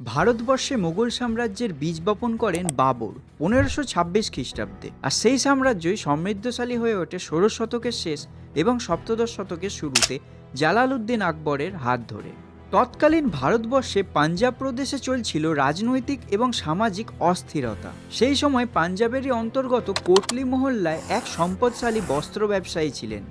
ভারতবর্ষে মোগল সাম্রাজ্যের বীজ বপন করেন বাবর, পনেরোশো ছাব্বিশ খ্রিস্টাব্দে। আর সেই সাম্রাজ্যই সমৃদ্ধশালী হয়ে ওঠে ষোড়শ শতকের শেষ এবং সপ্তদশ শতকের শুরুতে জালালউদ্দিন আকবরের হাত ধরে। তৎকালীন ভারতবর্ষে পাঞ্জাব প্রদেশে চলছিল রাজনৈতিক এবং সামাজিক অস্থিরতা। সেই সময় পাঞ্জাবেরই অন্তর্গত কোটলি মহল্লায় এক সম্পদশালী বস্ত্র ব্যবসায়ী ছিলেন,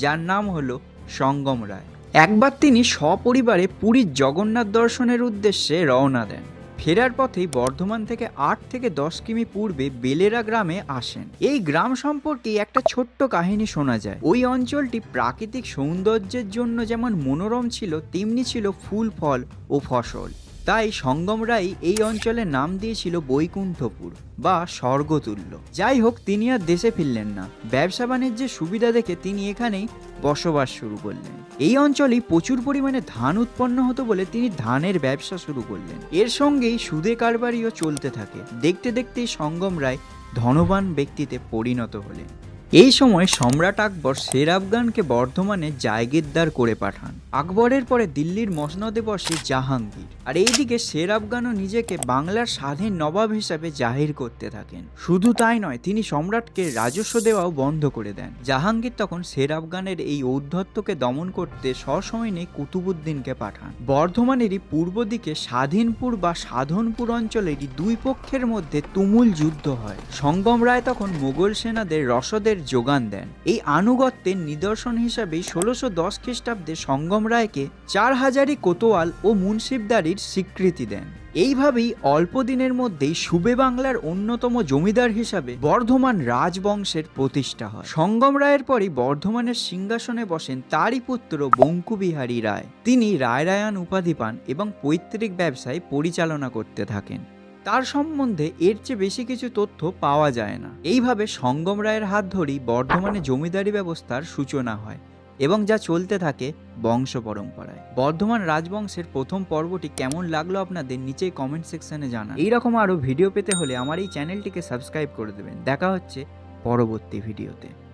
যার নাম হলো সঙ্গম রায়। একবার তিনি সপরিবারে পুরীর জগন্নাথ দর্শনের উদ্দেশ্যে রওনা দেন। ফেরার পথেই বর্ধমান থেকে আট থেকে দশ কিমি পূর্বে বেলেরা গ্রামে আসেন। এই গ্রাম সম্পর্কে একটা ছোট্ট কাহিনী শোনা যায়। ওই অঞ্চলটি প্রাকৃতিক সৌন্দর্যের জন্য যেমন মনোরম ছিল, তেমনি ছিল ফুল, ফল ও ফসল। তাই সঙ্গম রায় এই অঞ্চলের নাম দিয়েছিল বৈকুণ্ঠপুর বা স্বর্গতুল্য। যাই হোক, তিনি আর দেশে ফিরলেন না। ব্যবসা বাণিজ্যের সুবিধা দেখে তিনি এখানেই বসবাস শুরু করলেন। এই অঞ্চলেই প্রচুর পরিমাণে ধান উৎপন্ন হতো বলে তিনি ধানের ব্যবসা শুরু করলেন। এর সঙ্গেই সুদে কারবারিও চলতে থাকে। দেখতে দেখতেই সঙ্গম রায় ধনবান ব্যক্তিতে পরিণত হলেন। এই সময় সম্রাট আকবর শের আফগানকে বর্ধমানে জায়গিরদার করে পাঠান। আকবরের পরে দিল্লির মসনদে বসে জাহাঙ্গীর। আর এইদিকে শের আফগানও নিজেকে বাংলার স্বাধীন নবাব হিসাবে জাহির করতে থাকেন। শুধু তাই নয়, তিনি সম্রাটকে রাজস্ব দেওয়াও বন্ধ করে দেন। জাহাঙ্গীর তখন শের আফগানের এই ঔদ্ধত্যকে দমন করতে সসৈনিক কুতুবুদ্দিনকে পাঠান। বর্ধমানেরই পূর্ব দিকে স্বাধীনপুর বা সাধনপুর অঞ্চলেরই দুই পক্ষের মধ্যে তুমুল যুদ্ধ হয়। সঙ্গম রায় তখন মোগল সেনাদের রসদের যোগান দেন। এই আনুগত্যের নিদর্শন হিসাবেই ষোলোশো দশ খ্রিস্টাব্দে সঙ্গম রায়কে চার হাজারি কোতোয়াল ও মুন্সিবদারির স্বীকৃতি দেন। এইভাবেই অল্প দিনের মধ্যেই সুবে বাংলার অন্যতম জমিদার হিসাবে বর্ধমান রাজবংশের প্রতিষ্ঠা হয়। সঙ্গম রায়ের পরই বর্ধমানের সিংহাসনে বসেন তারই পুত্র বঙ্কুবিহারী রায়। তিনি রায় রায়ান উপাধি পান এবং পৈতৃক ব্যবসায় পরিচালনা করতে থাকেন। তার সম্বন্ধে এর চেয়ে বেশি কিছু তথ্য পাওয়া যায় না। এইভাবে সঙ্গম রায়ের হাত ধরেই বর্ধমানে জমিদারি ব্যবস্থার সূচনা হয় এবং যা চলতে থাকে বংশ পরম্পরায়। বর্ধমান রাজবংশের প্রথম পর্বটি কেমন লাগল আপনাদের নিচেই কমেন্ট সেকশনে জানান। এইরকম আরও ভিডিও পেতে হলে আমার এই চ্যানেলটিকে সাবস্ক্রাইব করে দেবেন। দেখা হচ্ছে পরবর্তী ভিডিওতে